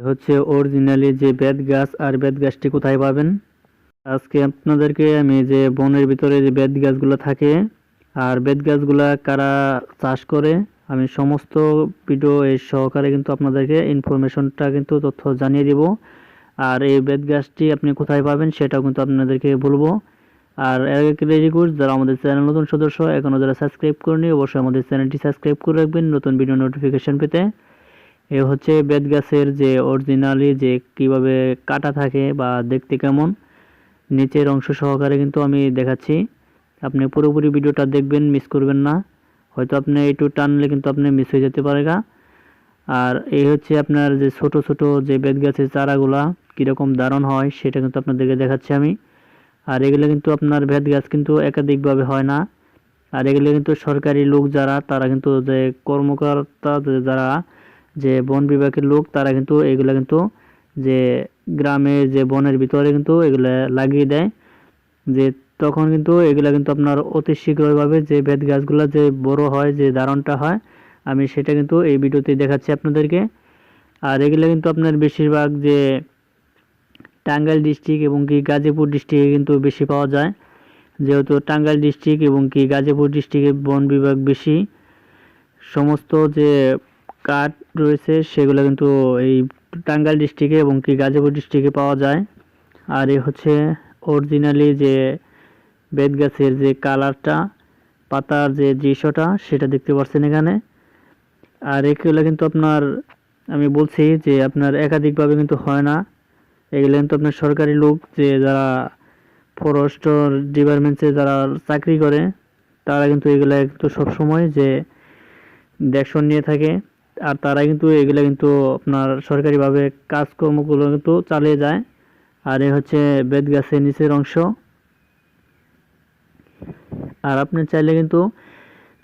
হচ্ছে অরিজিনালি যে বেত গাছ আর বেত গাছটি কোথায় পাবেন? আজকে আপনাদেরকে আমি যে বনের ভিতরে যে বেত গাছগুলো থাকে আর বেত গাছগুলা কারা চাষ করে, আমি সমস্ত ভিডিও এর সহকারে কিন্তু আপনাদেরকে ইনফরমেশনটা কিন্তু তথ্য জানিয়ে দিব। আর এই বেত গাছটি আপনি কোথায় পাবেন সেটাও কিন্তু আপনাদেরকে বলব। আর রিকোয়েস্ট যারা আমাদের চ্যানেল নতুন সদস্য এখনও যারা সাবস্ক্রাইব করেনি অবশ্যই আমাদের চ্যানেলটি সাবস্ক্রাইব করে রাখবেন নতুন ভিডিও নোটিফিকেশন পেতে। এ হচ্ছে বেত গাছের যে অরিজিনালি যে কীভাবে কাটা থাকে বা দেখতে কেমন, নিচের অংশ সহকারে কিন্তু আমি দেখাচ্ছি। আপনি পুরোপুরি ভিডিওটা দেখবেন মিস করবেন না। হয়তো আপনি একটু টানলে কিন্তু আপনি মিস হয়ে যেতে পারে। আর এই হচ্ছে আপনার যে ছোট ছোট যে বেত গাছের চারাগুলা কীরকম দারণ হয়, সেটা কিন্তু আপনাদেরকে দেখাচ্ছি আমি। আর এগুলো কিন্তু আপনার বেত গাছ কিন্তু একাধিকভাবে হয় না। আর এগুলো কিন্তু সরকারি লোক যারা, তারা কিন্তু যে কর্মকর্তা যারা যে বন বিভাগের লোক, তারা কিন্তু এগুলা কিন্তু যে গ্রামে যে বনের ভিতরে কিন্তু এগুলা লাগিয়ে দেয়। যে তখন কিন্তু এগুলা কিন্তু আপনার অতি শীঘ্রভাবে যে বেত গাছগুলা যে বড় হয়, যে ধারণটা হয়, আমি সেটা কিন্তু এই ভিডিওতে দেখাচ্ছি আপনাদেরকে। আর এগুলা কিন্তু আপনার বেশিরভাগ যে টাঙ্গাইল ডিস্ট্রিক্ট এবং কি গাজীপুর ডিস্ট্রিক্টে কিন্তু বেশি পাওয়া যায়। যেহেতু টাঙ্গাইল ডিস্ট্রিক্ট এবং কি গাজীপুর ডিস্ট্রিক্টে বন বিভাগ বেশি, সমস্ত যে কাঠ রয়েছে, সেগুলো কিন্তু এই টাঙ্গাইল ডিস্ট্রিক্টে এবং কি গাজীপুর ডিস্ট্রিক্টে পাওয়া যায়। আর এই হচ্ছে অরিজিনালি যে বেত গাছের যে কালারটা, পাতার যে দৃশ্যটা, সেটা দেখতে পাচ্ছেন এখানে। আর এগুলো কিন্তু আপনার, আমি বলছি যে আপনার একাধিকভাবে কিন্তু হয় না। এগুলো কিন্তু আপনার সরকারি লোক যে যারা ফরেস্ট ডিপার্টমেন্টসে যারা চাকরি করে, তারা কিন্তু এগুলো কিন্তু সবসময় যে দেখশন নিয়ে থাকে। আর তারা কিন্তু এগুলো কিন্তু আপনার সরকারিভাবে কাজকর্মগুলো কিন্তু চালিয়ে যায়। আর এ হচ্ছে বেত গাছের নিচের অংশ। আর আপনি চাইলে কিন্তু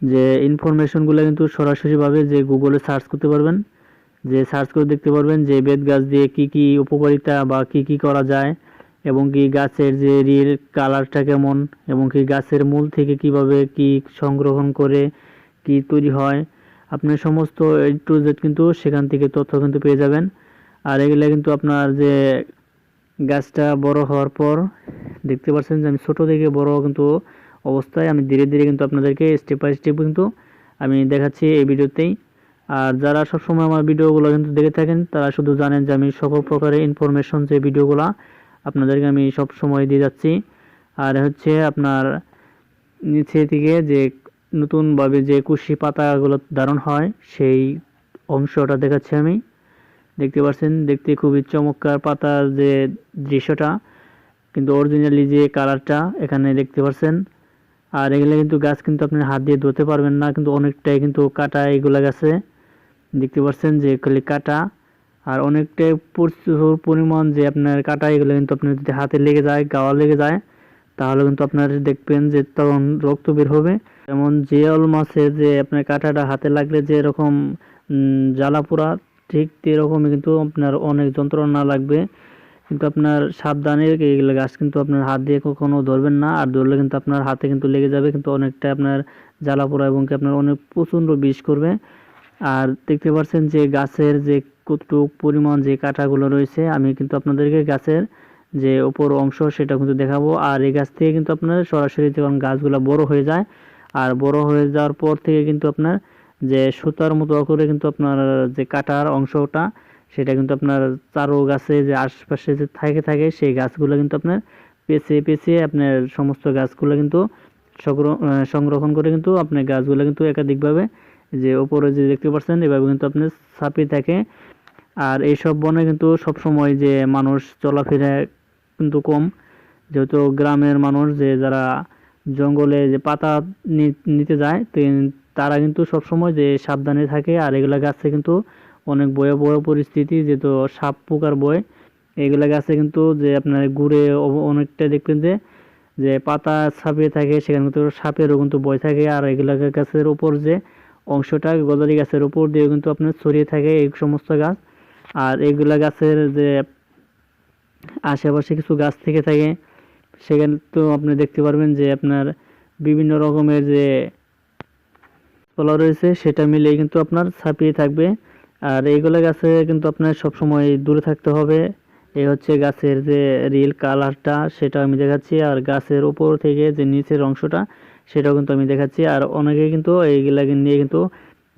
যে ইনফরমেশনগুলো কিন্তু সরাসরিভাবে যে গুগলে সার্চ করতে পারবেন, যে সার্চ করে দেখতে পারবেন যে বেত গাছ দিয়ে কি কি উপকারিতা বা কি কি করা যায় এবং কি গাছের যে রিল কালারটা কেমন এবং কি গাছের মূল থেকে কীভাবে কি সংগ্রহণ করে, কি তৈরি হয় আপনি সমস্ত এ টু জেড কিন্তু সেখান থেকে তথ্য কিন্তু পেয়ে যাবেন। আর এগুলো কিন্তু আপনার যে গাছটা বড় হওয়ার পর দেখতে পাচ্ছেন যে আমি ছোট থেকে বড় কিন্তু অবস্থায় আমি ধীরে ধীরে কিন্তু আপনাদেরকে স্টেপ বাই স্টেপ কিন্তু আমি দেখাচ্ছি এই ভিডিওতেই। আর যারা সবসময় আমার ভিডিওগুলো কিন্তু দেখে থাকেন, তারা শুধু জানেন যে আমি সকল প্রকারের ইনফরমেশন যে ভিডিওগুলো আপনাদেরকে আমি সব সময় দিয়ে যাচ্ছি। আর হচ্ছে আপনার নিচে থেকে যে নতুনভাবে যে কুশি পাতাগুলো ধারণ হয়, সেই অংশটা দেখাচ্ছি আমি। দেখতে পাচ্ছেন, দেখতে খুবই চমৎকার পাতার যে দৃশ্যটা, কিন্তু অরিজিনালি যে কালারটা এখানে দেখতে পাচ্ছেন। আর এগুলো কিন্তু গাছ কিন্তু আপনি হাত দিয়ে ধরতে পারবেন না, কিন্তু অনেকটাই কিন্তু কাটা এগুলা গাছে। দেখতে পাচ্ছেন যে খালি কাটা, আর অনেকটাই প্রচুর পরিমাণ যে আপনার কাটা এগুলো কিন্তু আপনার যদি হাতে লেগে যায়, গাওয়া লেগে যায় তাহলে কিন্তু আপনার দেখবেন যে তখন রক্ত বের হবে। যেমন জিয়াল মাছের যে আপনার কাঁটাটা হাতে লাগলে যে এরকম জ্বালা পোড়া, ঠিক এরকমই কিন্তু আপনার অনেক যন্ত্রণা লাগবে। কিন্তু আপনার সাবধানে গাছ কিন্তু আপনার হাত দিয়ে কখনো ধরবেন না। আর ধরলে কিন্তু আপনার হাতে কিন্তু লেগে যাবে, কিন্তু অনেকটা আপনার জ্বালা পোড়া এবং আপনার অনেক প্রচণ্ড বিষ করবে। আর দেখতে পাচ্ছেন যে গাছের যে কতটুক পরিমাণ যে কাঁটাগুলো রয়েছে, আমি কিন্তু আপনাদেরকে গাছের যে উপর অংশ সেটা কিন্তু দেখাবো। আর এই গাছ থেকে কিন্তু আপনার সরাসরি যখন গাছগুলো বড় হয়ে যায়, আর বড় হয়ে যাওয়ার পর থেকে কিন্তু আপনার যে সুতার মতো করে কিন্তু আপনার যে কাটার অংশটা, সেটা কিন্তু আপনার চারো গাছে যে আশপাশে যে থাকে থাকে, সেই গাছগুলো কিন্তু আপনার পেঁচিয়ে পেঁচিয়ে আপনার সমস্ত গাছগুলো কিন্তু সংরক্ষণ করে কিন্তু আপনার গাছগুলো কিন্তু একাধিকভাবে যে ওপরে যে দেখতে পাচ্ছেন, এভাবে কিন্তু আপনার ছাপিয়ে থাকে। আর এইসব বনে কিন্তু সব সময় যে মানুষ চলাফেরা কিন্তু কম। যেহেতু গ্রামের মানুষ যে যারা জঙ্গলে যে পাতা নিতে যায় তারা কিন্তু সব সময় যে সাবধানে থাকে। আর এগুলা গাছে কিন্তু অনেক ভয়াবহ পরিস্থিতি, যেহেতু সাপ পোকার বয় এগুলা গাছে কিন্তু যে আপনার ঘুরে অনেকটা দেখবেন যে যে পাতা ছাপিয়ে থাকে, সেখানে কিন্তু সাপেরও কিন্তু ভয় থাকে। আর এগুলা গাছের উপর যে অংশটা, গজারি গাছের উপর দিয়ে কিন্তু আপনার ছড়িয়ে থাকে এই সমস্ত গাছ। আর এগুলা গাছের যে আশেপাশে কিছু গাছ থেকে থাকে, সেখানে তো আপনি দেখতে পারবেন যে আপনার বিভিন্ন রকমের যে তলা রয়েছে, সেটা মিলে কিন্তু আপনার ছাপিয়ে থাকবে। আর এইগুলো গাছে কিন্তু আপনার সবসময় দূরে থাকতে হবে। এই হচ্ছে গাছের যে রিয়েল কালারটা সেটা আমি দেখাচ্ছি। আর গাছের উপর থেকে যে নিচের অংশটা, সেটাও কিন্তু আমি দেখাচ্ছি। আর অনেকে কিন্তু এইগুলা নিয়ে কিন্তু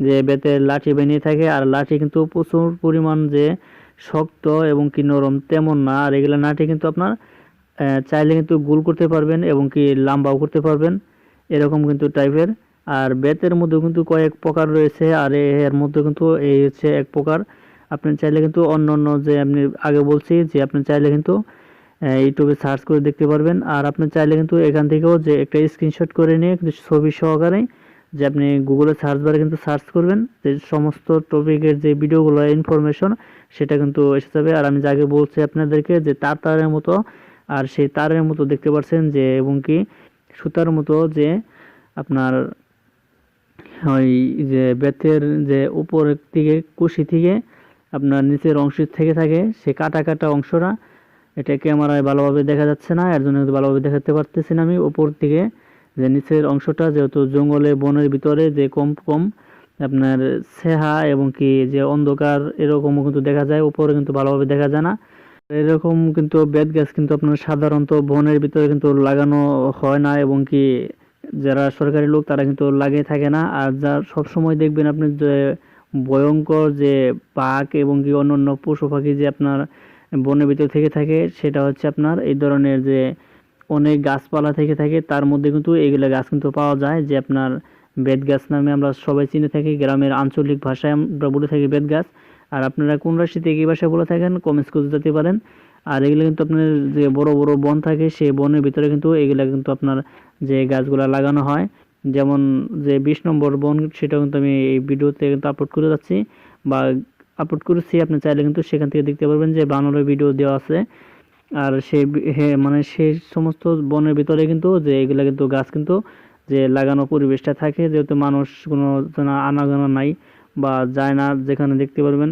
যে বেতের লাঠি বানিয়ে থাকে। আর লাঠি কিন্তু প্রচুর পরিমাণ যে শক্ত এবং কি নরম তেমন না। আর এগুলা নাটে কিন্তু আপনার চাইলে কিন্তু গোল করতে পারবেন এবং কি লাম্বাও করতে পারবেন। এরকম কিন্তু টাইপের আর বেতের মধ্যে কিন্তু কয়েক প্রকার রয়েছে। আর এর মধ্যে কিন্তু এই হচ্ছে এক প্রকার। আপনি চাইলে কিন্তু অন্য অন্য যে আপনি আগে বলছি, যে আপনি চাইলে কিন্তু ইউটিউবে সার্চ করে দেখতে পারবেন। আর আপনি চাইলে কিন্তু এখান থেকেও যে একটা স্ক্রিনশট করে নিয়ে কিন্তু ছবি সহকারে যে আপনি গুগলে সার্চ বারে কিন্তু সার্চ করবেন, যে সমস্ত টপিকের যে ভিডিওগুলো ইনফরমেশন সেটা কিন্তু এসে যাবে। আর আমি যাকে বলছি আপনাদেরকে, যে তার তারের মতো, আর সেই তারের মতো দেখতে পাচ্ছেন যে, এবং কি সুতার মতো যে আপনার ওই যে বেতের যে উপরের দিকে, কুশি থেকে আপনার নিচের অংশ থেকে থাকে, সে কাটা কাটা অংশটা, এটা ক্যামেরায় ভালোভাবে দেখা যাচ্ছে না, এর জন্য ভালোভাবে দেখাতে পারতেছি না আমি। উপর থেকে যে নিচের অংশটা যেহেতু জঙ্গলে বনের ভিতরে যে কম কম, আপনার সেহা এবং কি যে অন্ধকার এরকমও কিন্তু দেখা যায়, উপরে কিন্তু ভালোভাবে দেখা যায় না। এরকম কিন্তু বেত গাছ কিন্তু আপনার সাধারণত বনের ভিতরে কিন্তু লাগানো হয় না এবং কি যারা সরকারি লোক তারা কিন্তু লাগিয়ে থাকে না। আর যা সব সময় দেখবেন আপনি যে ভয়ঙ্কর যে বাঘ এবং কি অন্যান্য পশু পাখি যে আপনার বনের ভিতর থেকে থাকে, সেটা হচ্ছে আপনার এই ধরনের যে অনেক গাছপালা থেকে থাকে, তার মধ্যে কিন্তু এইগুলা গাছ কিন্তু পাওয়া যায় যে আপনার বেত গাছ নামে আমরা সবাই চিনে থাকি, গ্রামের আঞ্চলিক ভাষায় আমরা বলে থাকি বেত গাছ। আর আপনারা কোন রাশিতে কি ভাষায় বলে থাকেন কমেন্টস করে যেতে পারেন। আর এগুলো কিন্তু আপনার যে বড় বড় বন থাকে, সেই বনের ভিতরে কিন্তু এগুলা কিন্তু আপনার যে গাছগুলা লাগানো হয়। যেমন যে বিশ নম্বর বন সেটা কিন্তু আমি এই ভিডিওতে কিন্তু আপলোড করে যাচ্ছি। বা আপলোড করেছি, আপনি চাইলে কিন্তু সেখান থেকে দেখতে পারবেন যে বানরের ভিডিও দেওয়া আছে। আর সেই মানে সেই সমস্ত বনের ভিতরে কিন্তু যে এগুলো কিন্তু গাছ কিন্তু যে লাগানো পরিবেশটা থাকে, যেহেতু মানুষ কোনো আনাগোনা নাই বা যায় না যেখানে দেখতে পারবেন